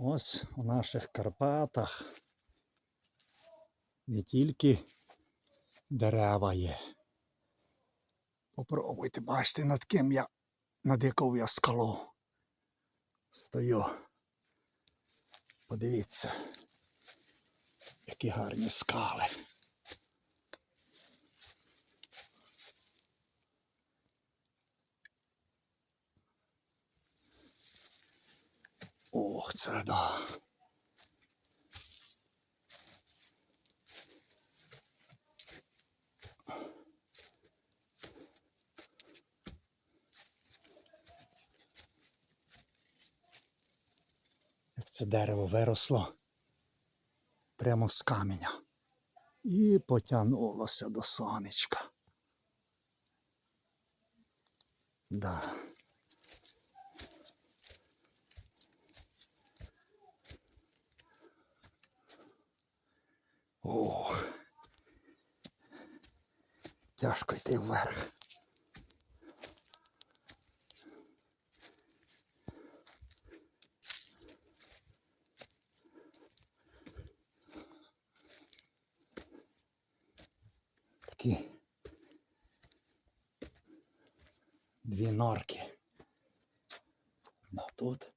Ось у наших Карпатах не тільки дерева є. Попробуйте бачите, над ким я над якою я скалу стою. Подивіться, які гарні скали. Ох, це да. Як це дерево виросло прямо з каменя і потягнулося до сонечка. Да. Ох. Тяжко йти вверх. Такі дві норки. На тут,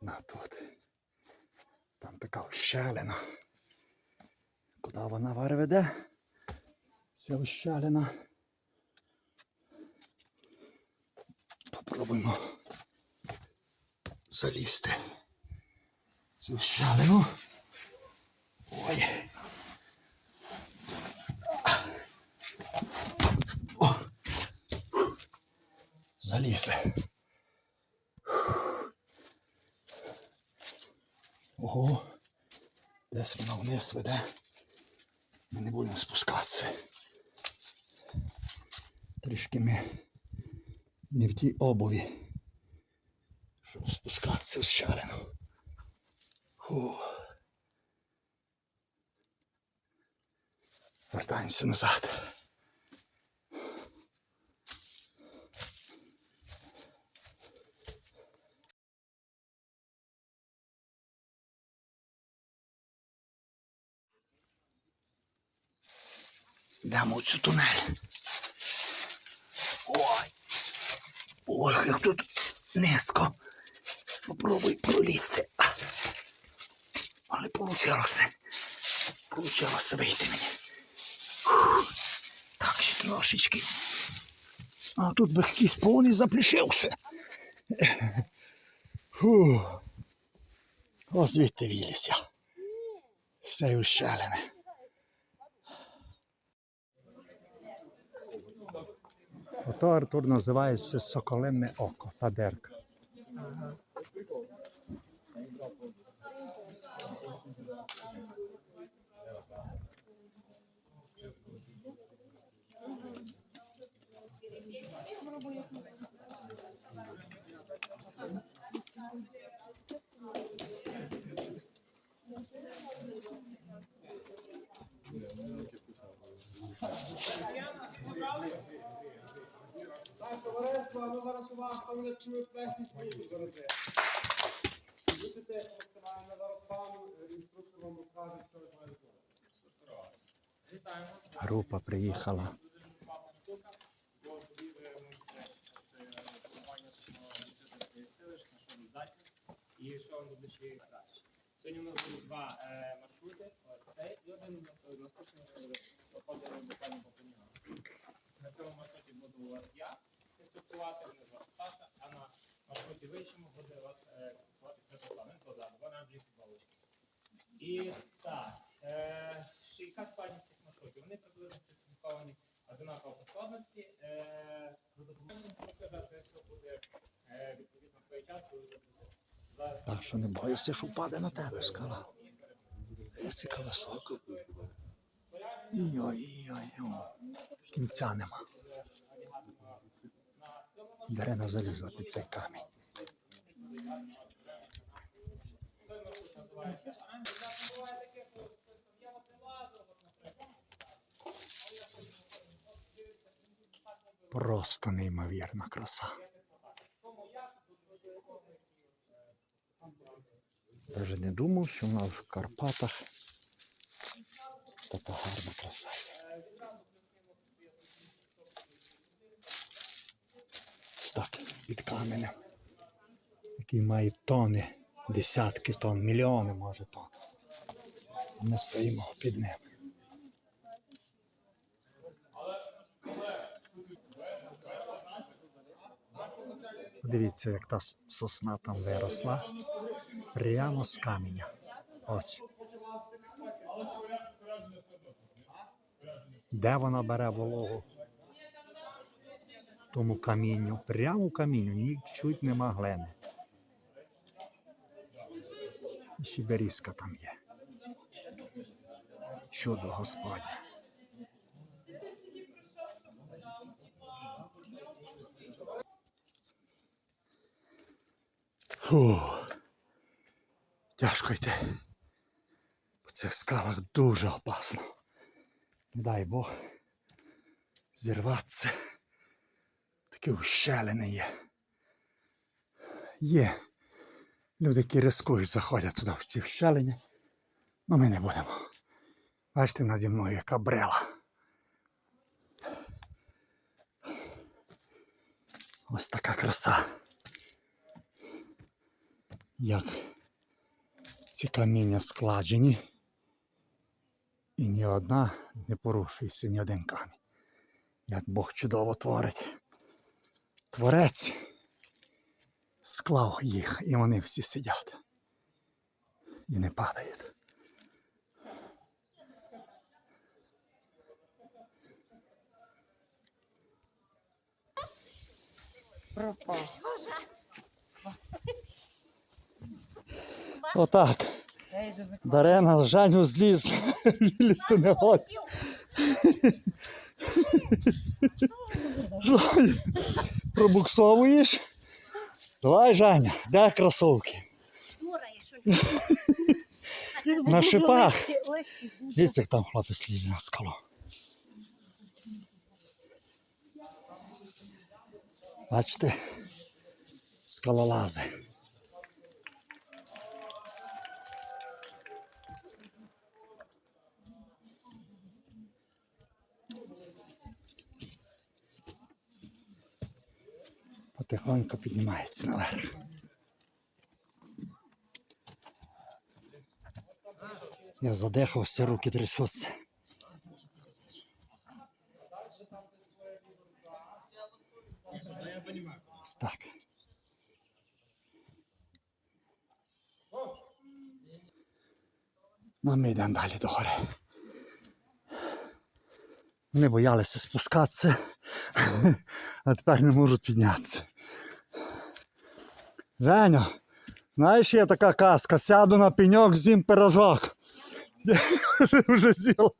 на тут. Там така ущелина. Куди вона вар веде? Ця ущелина. Попробуємо залізти. Цю ущелину. Ой. О. Залізли. Ого. Десь вона вниз веде. Ми не будемо спускатися. Трішки ми не в тій обуві, щоб спускатися в щарину. Вертаємося назад. Йдемо у цю тунель. Ой. Ой, як тут низько. Попробуй пролізти. Але получилося. Получилося вийти мені. Так, ще трошечки. А тут би якийсь повний заплішився. Фух. О, звідти вілися. Все ущелене. Ото Артур називається Соколине око, та дерка. Так, Група приїхала. І що вам ще краще. Сьогодні у нас будуть два е, маршрути. Цей і один е, наступний е, проходимо буквально по нього. На цьому маршруті буду у вас я інструктувати, мене звати Саша, на маршруті буде вас е, інструктувати Святослав. Він позаду, вона Андрій Футболочки. І так, е, яка складність цих маршрутів? Вони приблизно специфіковані одинаково по складності. Е, за допомогою це все буде е, відповідно той час, коли ви будете зараз. Так що не боїшся, що впаде на тебе скала. Ось яка висока. Йой-йой-йой. Кінця нема. Дарина залізла під цей камінь. Просто неймовірна краса. Даже не думав, що в нас в Карпатах така гарна краса. так, під каменем, який має тони, десятки тонн, мільйони може тонн. Ми стоїмо під ним. Подивіться, як та сосна там виросла. Прямо з каменя. Ось. Де вона бере вологу? Тому камінню. Прямо камінню, нічуть нема глини. І ще берізка там є. Чудо Господнє. Фу. Тяжко йти. По цих скалах дуже опасно. Дай Бог зірватися. Такі ущелини є. Є. Люди, які рискують, заходять туди в ці вщелини. Ну ми не будемо. Бачите, наді мною яка брела. Ось така краса. Як ці каміння складені. І ні одна не порушується, ні один камінь. Як Бог чудово творить. Творець склав їх, і вони всі сидять. І не падають. Пропав. Отак. Дарена з Жаню зліз. Вилізти не. Жань, пробуксовуєш? Давай, Жаня, де кросовки? Дура, я що На шипах. Дивіться, як там хлопець лізе на скалу. Бачите? Скалолази. Потихоньку піднімається наверх. Я задихався, руки трясуться. Так. Ну, ми йдемо далі до гори. Вони боялися спускатися, а тепер не можуть піднятися. Женя, знаєш, є така казка, сяду на пеньок, з'їм пирожок. Вже сіла.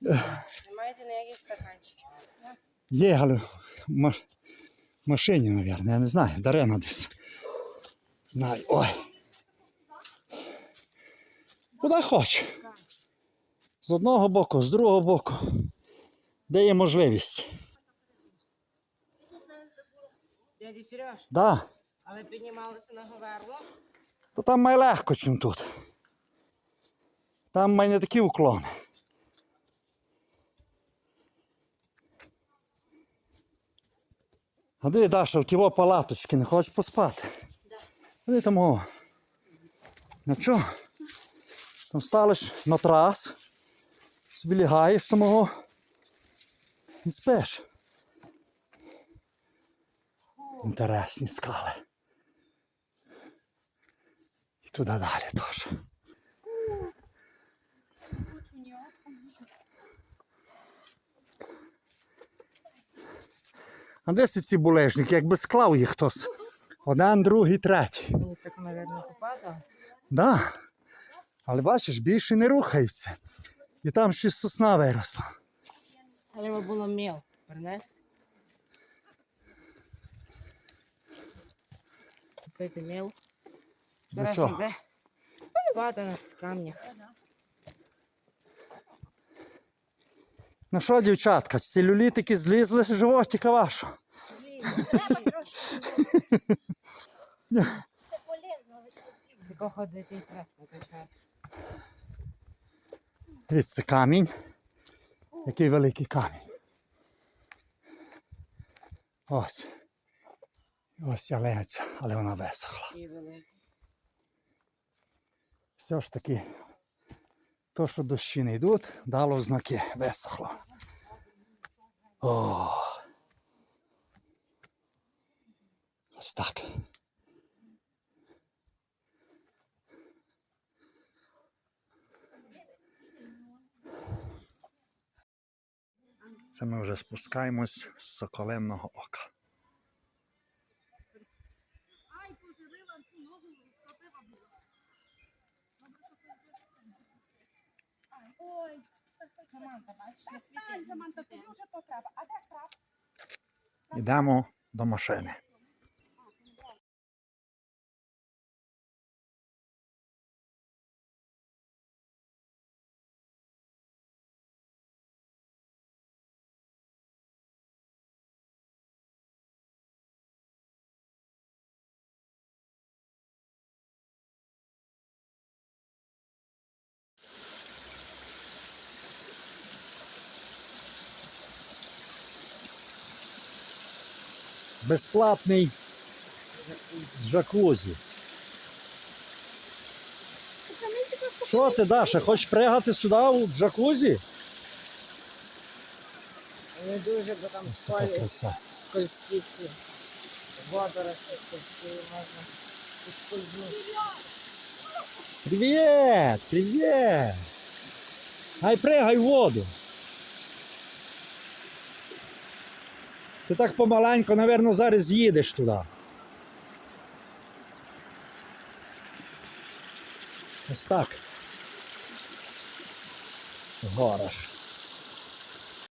Не ніяких стаканчиків. Є, але в машині, мабуть, я не знаю, Дарена десь. Знаю. Ой. Куди хоч. З одного боку, з другого боку. Де є можливість. Дядя Сереж, Да. а ви піднімалися на Говерло? То там май легко, чим тут. Там май не такі уклони. А де Даша, в тіво палаточки, не хочеш поспати? Де там о? Ну чого? Там ставиш на трас, собі лягаєш самого і спиш. Інтересні скали. І туди далі теж. А де ці булежники? Якби склав їх хтось. Один, другий, третій. Так, мабуть, попадало. Да. Але бачиш, більше не рухаються. І там ще сосна виросла. Треба було міл принести. Купити міл. Зараз чого? йде. Полювати на камнях. Ну що, дівчатка, целюлітики злізли з животика вашого? Треба трошки. Це полезно. Тако ходити і прес накачати. Дивіться, камінь. Який великий камінь. Ось. Ось ялиця, але вона висохла. Все ж таки, то, що дощі не йдуть, дало знаки, висохло. О. Ось так. Це ми вже спускаємось з Соколинного ока. Ай, поживила цю ногу, пробила була. Добре, що ти Ой. Саманта, бачиш? Саманта, тобі вже потреба. А де краб? Йдемо до машини. Безплатний джакузі. Що ти, Даша, хочеш пригати сюди у джакузі? Не дуже, бо там краса. скользькі ці. Водорослі скользькі, можна підскользнути. Привіт! Привіт! Ай пригай в воду. Ти так помаленько, напевно, зараз їдеш туди. Ось так. В горах.